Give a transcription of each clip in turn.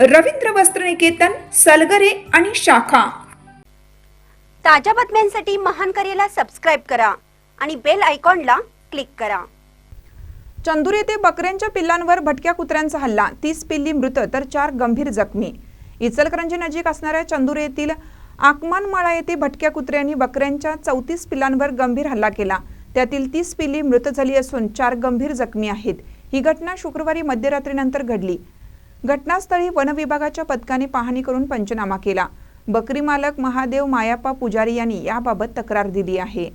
रवींद्र वस्त्रनिकेतन सलगरे आणि शाखा. ताज्या बातम्यांसाठी महान करेला सबस्क्राईब करा आणि बेल आयकॉनला क्लिक करा. चंदूर येथे बकऱ्यांच्या पिल्लांवर भटक्या कुत्र्यांचा हल्ला. तीस पिल्ली मृत तर चार गंभीर जखमी. इचलकरंजी नजीक असणाऱ्या चंदूर येथील आकमानमाळा येथे भटक्या कुत्र्यांनी बकऱ्यांच्या चौतीस पिल्लांवर गंभीर हल्ला केला. त्यातील तीस पिल्ली मृत झाली असून चार गंभीर जखमी आहेत. ही घटना शुक्रवारी मध्यरात्रीनंतर घडली. घटनास्थळी वन विभागाच्या पथकाने पाहणी करून पंचनामा केला. बकरी मालक महादेव मायाप्पा पुजारी यांनी याबाबत तक्रार दिली आहे.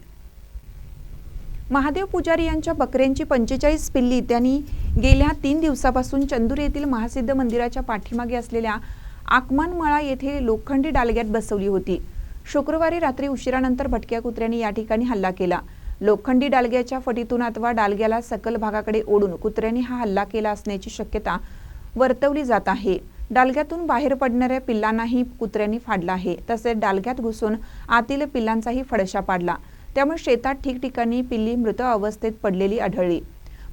महादेव पुजारी यांच्या बकऱ्यांची पंचेचाळीस पिल्ली त्यांनी गेल्या तीन दिवसापासून चंदूर येथील महासिद्ध मंदिराच्या पाठीमागे असलेल्या आकमानमळा येथे लोखंडी डालग्यात बसवली होती. शुक्रवारी रात्री उशिरानंतर भटक्या कुत्र्यांनी या ठिकाणी हल्ला केला. लोखंडी डालग्याच्या फटीतून अथवा डालग्याला सकल भागाकडे ओढून कुत्र्यांनी हा हल्ला केला असण्याची शक्यता वर्तवली जात आहे. डालग्यातून बाहेर पडणाऱ्या पिल्लांनाही कुत्र्यांनी फाडला आहे. तसेच डालग्यात घुसून आतील पिल्लांचाही फडशा पाडला. त्यामुळे शेतात ठिकठिकाणी पिल्ली मृत अवस्थेत पडलेली आढळली.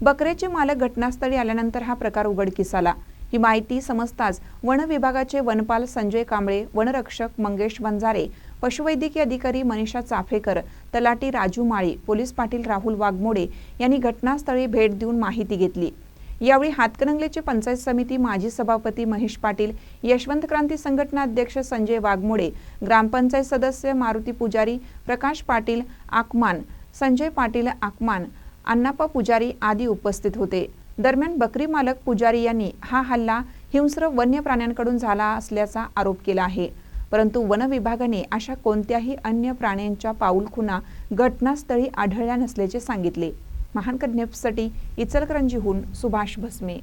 बकऱ्याचे मालक घटनास्थळी आल्यानंतर हा प्रकार उघडकीस आला ही माहिती समजताच वन विभागाचे वनपाल संजय कांबळे वनरक्षक मंगेश वंजारे पशुवैद्यकीय अधिकारी मनीषा चाफेकर तलाटी राजू माळी पोलीस पाटील राहुल वाघमोडे यांनी घटनास्थळी भेट देऊन माहिती घेतली. यावेळी हातकणंगलेचे पंचायत समिती माजी सभापती महेश पाटील यशवंत क्रांती संघटना अध्यक्ष संजय वाघमोडे ग्रामपंचायत सदस्य मारुती पुजारी प्रकाश पाटील आकमान संजय पाटील आकमान अण्णाप्पा पुजारी आदी उपस्थित होते. दरम्यान बकरी मालक पुजारी यांनी हा हल्ला हिंस्र वन्य प्राण्यांकडून झाला असल्याचा आरोप केला आहे. परंतु वन विभागाने अशा कोणत्याही अन्य प्राण्यांच्या पाऊलखुणा घटनास्थळी आढळल्या नसल्याचे सांगितले. महानकर न्यूजसाठी इचलकरंजीहून सुभाष भस्मे.